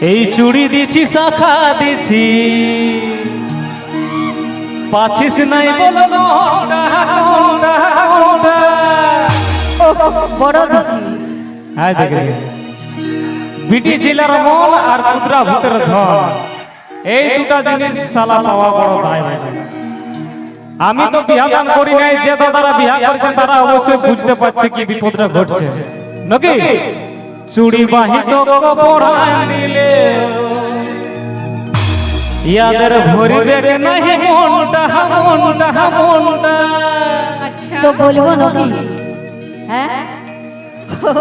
এই চুড়ি দিছি শাখা দিছি। পাছিস নাই বলো। বড় দিছিস হ্যাঁ দেখে বিটি ছিলার মল আর কুদরা ভূতের ধন। এই দুটা জিনিস সালা পাওয়া বড় দায়। আমি তো বিয়া দান করি নাই যে দাদারা বিয়া করেছেন তারা অবশ্যই বুঝতে পারছে কি বিপদটা ঘটছে। নাকি? চুড়ি বাহিত কপড়ায় দিলে ইয়াদের ভরিবে রে নাহি মনটা মনটা মনটা। তো বলব নাকি হ্যাঁ?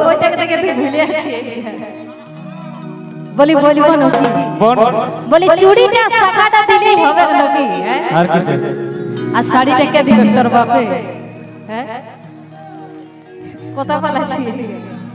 ওইটাকে থেকে তুই ভুলে আছিস বলি বলব নাকি বলি। চুড়িটা শাখাটা দিলেই হবে নাকি হ্যাঁ? আর কিছু? আর শাড়িটা কে দিবে তোর বাপে? হ্যাঁ? কথা বলাছি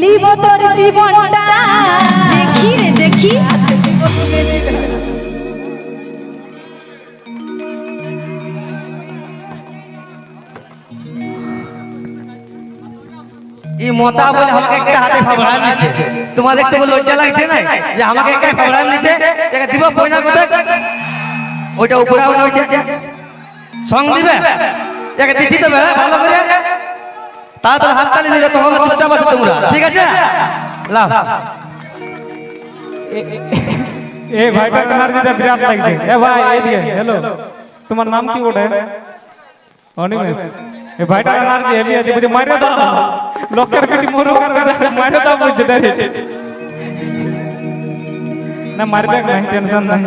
লিব তোর জীবনটা। দেখি রে দেখি। এই বলে আমাকে একটা হাতে ফাবড়া নিচ্ছে তোমাদের একটু লজ্জা লাগছে না? যে আমাকে একটা ফাবড়া নিচ্ছে এটা দিব পয়না কোথায়? ওইটা উপরে সং দিবে? একে দিচ্ছি হ্যাঁ, ভালো করে। তাড়াতাড়ি হাত তালি দিলে তোমাকে চুপচাপ আছে তোমরা। ঠিক আছে? লাও। এ ভাইটা এনার্জিটা বিরাট লাগছে। এ ভাই এই দিয়ে হ্যালো তোমার নাম কি ওটা অনিমেষ। এ ভাইটা এনার্জি হেভি আছে বুঝে মাইরে দাও লোকের পেটি মরু কর মাইরে দাও বুঝছে ডাইরেক্ট না মারবে না টেনশন নাই।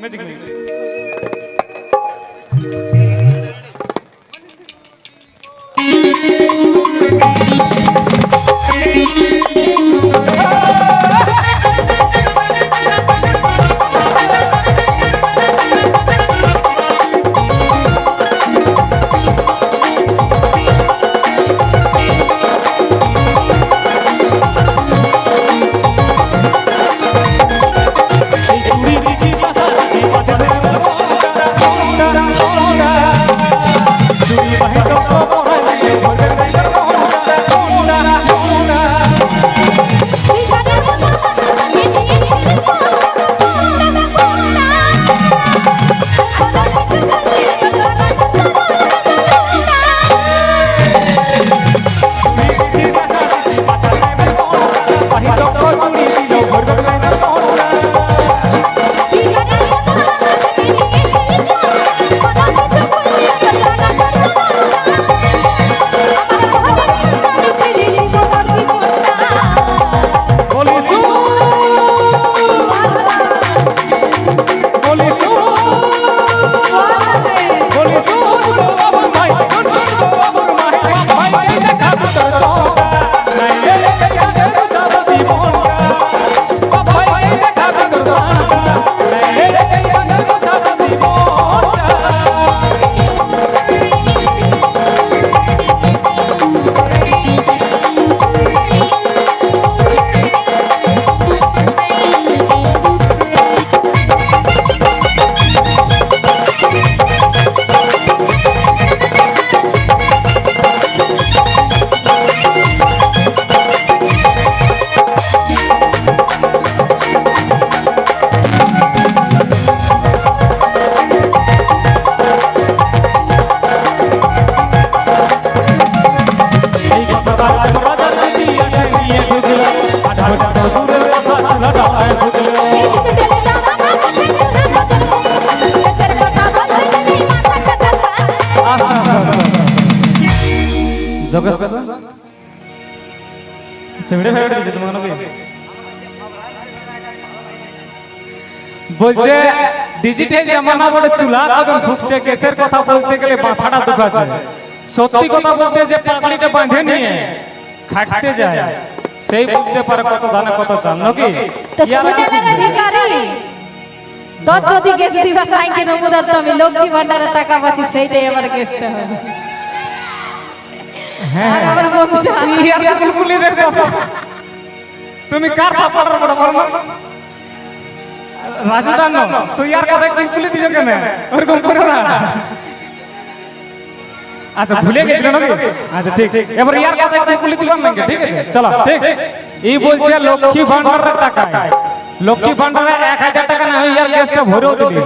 ম্যাজিক এই ফেভারিট ফেভারিট দিছে তোমার বলছে ডিজিটাল জামানা বলে চুলা কদম ঢুকছে কেসের কথা বলতে গেলে মাথাটা দুখাচ্ছে সত্যি কথা বলতে যে পাগলিটা বাঁধে নিয়ে খাটতে যায় সেই বুঝতে পারে কত দানে কত চাল নাকি তো সুনেলের ভিখারি দশ যদি গেছ দিবা নাই কেন তো আমি লক্ষ্মী ভান্ডারে টাকা পাচ্ছি সেইটাই আমার গেস্ট হবে আমার বন্ধুটা বুলবুলি দেখো তুমি কার সাপোর্টার বড় বল রাজু দানো তুই ইয়ার কথা বুলবুলি দিছো কেন? ওরকম করো না। আচ্ছা ভুলে গেছিল নাকি? আচ্ছা ঠিক এবার ইয়ার কথা বুলবুলি দিলাম নাকি? ঠিক আছে চলো। ঠিক। এই বলছে লক্ষ্মী ভান্ডারের টাকা লক্ষ্মী ভান্ডারে এক হাজার টাকা না ইয়ার গ্যাসটা ভরেও দিলি।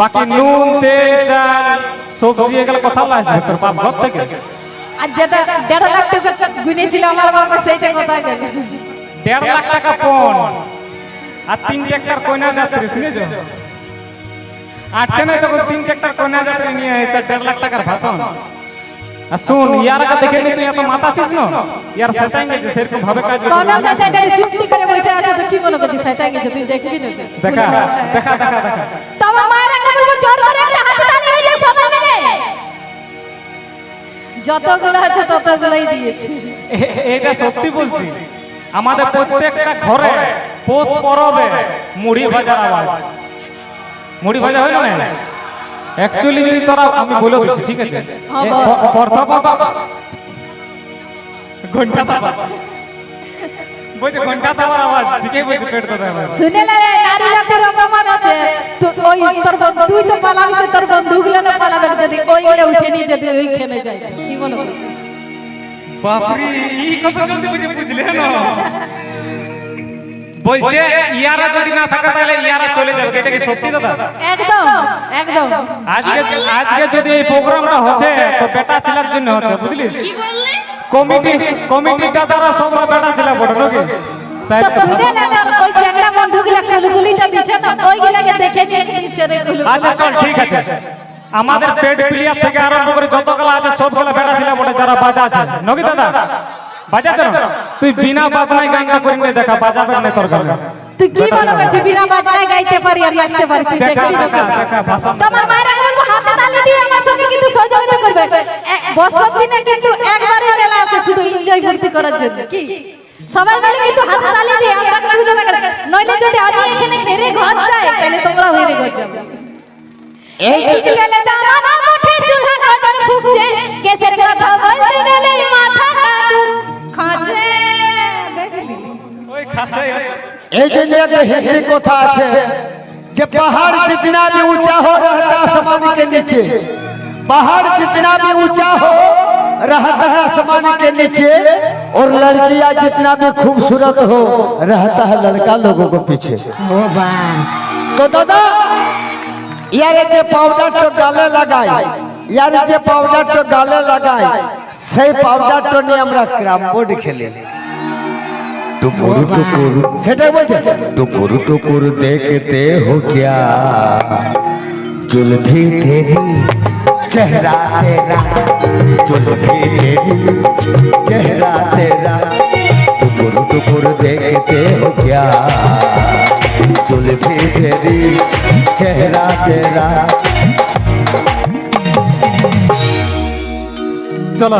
বাকি নুন তেল চাল সবজি এগুলো কথা লাগছে তোর বাপ ঘর থেকে। আর যেটা দেড় লাখ টাকা গুনেছিল আমার বাবা সেইটা কথা গেল? দেড় লাখ টাকা পণ। আর তিন ট্রাক্টর কয়না যাত্রী শুনেছ? আটছে না তখন তিন ট্রাক্টর কয়না যাত্রী নিয়ে এসেছে দেড় লাখ টাকার ভাষণ। আর শুন ইয়ারকে দেখে নি তুই এত মাথা ছিস না? ইয়ার শেষাই গেছে সেরকম ভাবে কাজ করে বসে আছে কি মনে করছিস? সাইডে গেছে তুই দেখবি না? দেখা দেখা দেখা দেখা। যতগুলো আছে ততগুলোই দিয়েছি। এটা সত্যি বলছি। আমাদের প্রত্যেকটা ঘরে পোষ পরবে মুড়ি ভাজার আওয়াজ। মুড়ি ভাজা হয় না অ্যাকচুয়ালি যদি তোরা আমি বলে দিচ্ছি ঠিক আছে? এ- বল। প- প্রথমত ঘণ্টা দাবা বলছে ঘণ্টা দাবার আওয়াজ। ঠিকই বলছে পেট কথা আওয়াজ শুনে না রে নারী জাতির অপমান আছে। ওই তোর তুই তো পালাবি তোর বন্ধুগুলো না পালাবে যদি ওইগুলো উঠে নিয়ে যদি ওইখানে যায় কি বলো? বাপরে এই কত জলদি বুঝে বুঝলে না। বলছে ইয়ারা যদি না থাকে তাহলে ইয়ারা চলে যাবে। এটা কি সত্যি দাদা? একদম একদম। আজকে আজকে যদি এই প্রোগ্রামটা হচ্ছে তো বেটা ছেলের জন্য হচ্ছে বুঝলি? কমিটি কমিটিটা দ্বারা সব বেটা ছেলে বড় নাকি? তো শুনে না ওই চ্যাংড়া বন্ধুগুলো কুলকুলিটা দিচ্ছে না? ওইগুলোকে দেখে নিয়ে দিচ্ছে রে আচ্ছা চল ঠিক আছে। আমাদের পেট প্লেয়ার থেকে আরম্ভ করে যতগুলো আছে সবগুলো বেটা ছেলে বটে যারা বাজা আছে নকি দাদা বাজাচ্ছে না তুই বিনা বাজনায় গানটা করে নিয়ে দেখা বাজাবে না তোর গান তুই কি মনে করছিস বিনা বাজায় গাইতে পারি আর নাচতে পারি তুই দেখা দেখা দেখা ভাষা তোমার মায়ের বলব হাতে তালি দিয়ে আমার সঙ্গে কিন্তু সহযোগিতা করবে। বছর দিনে কিন্তু একবারে মেলা আছে শুধু এনজয় ফুর্তি করার জন্য। কি? সবাই মিলে কিন্তু হাতে তালি দিয়ে আমরা কিছু নইলে যদি আমি এখানে হেরে ঘর যাই তাহলে তোমরাও হেরে ঘর যাবে এই ডিজিটালে জামানা মুঠে চুলহা কদর ফুকছে কেসের কথা বলতে গেলে মাথা কাটু খাঁচে দেখলি ওই খাচ্ছে এই জন্য एक हिंदी कथा আছে যে पहाड़ जितना भी ऊंचा हो रहता आसमान के नीचे पहाड़ जितना भी ऊंचा हो रहता है आसमान के नीचे और लड़कियां जितना भी खूबसूरत हो रहता है लड़का लोगों को पीछे तो दादा यार যে পাউডার তো গালে লাগাই ইয়ার যে পাউডার তো গালে লাগাই সেই পাউডার তো নিয়ে আমরা ক্রাম বোর্ড খেলি टुकुर टुकुर সেটাই বলছে टुकुर टुकुर देखते हो क्या जुल्फी तेरी चेहरा तेरा जुल्फी तेरी चेहरा तेरा टुकुर टुकुर देखते हो क्या जुल्फी तेरी चेहरा तेरा চলো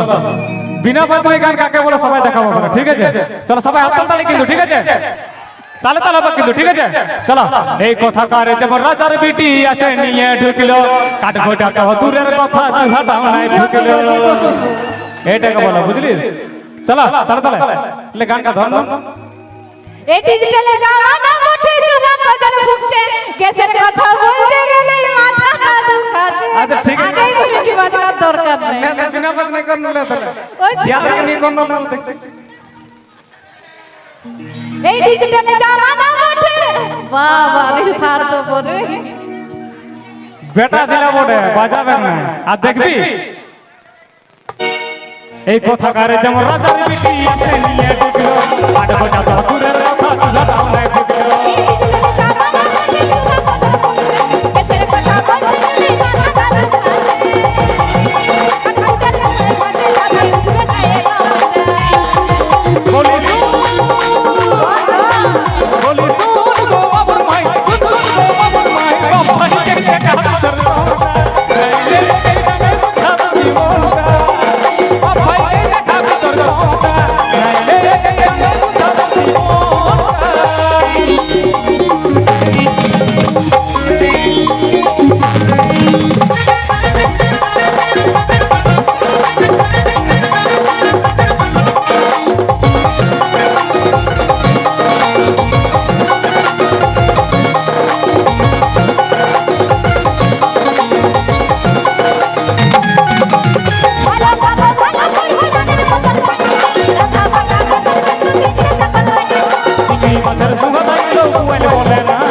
বিনা বাজনায় গান কাকে বলে সবাই দেখাবো বলে, ঠিক আছে চলো সবাই হাত তালি কিন্তু ঠিক আছে তালে তালে হবে কিন্তু ঠিক আছে চলো এই কথা কারে যেমন রাজার বিটি আসে নিয়ে ঢুকলো কাঠ ঘোটা কহ দূরের কথা চুহা ডাউনায় ঢুকলো এটাকে বলো বুঝলিস চলো তালে তালে লে গানটা ধর নাও। এই ডিজিটালে জামানা মুঠে চুলা কদর ফুকছে গ্যাসের কথা বলতে গেলে মাথা কাদু খাচ্ছে। আচ্ছা, ঠিক আছে। আগেই বলেছি বাজার দরকার নেই। লে, লে, বিনা বাজনায় করনো লে তাহলে। ওই তো। ইয়াদের নিয়ে করনো লে, দেখছি। এই ডিজিটালে জামানা মুঠে বাবা রে সার তো পরে বেটা ছিল বটে বাজাবে না। আর দেখবি? এই কথা কারে যেমন রাজার বিটি আছে, নিয়ে ঢুকলো। ঘোটা কহ দূরের কথা চুহা ডাউনায় ঢুকলো। মরে না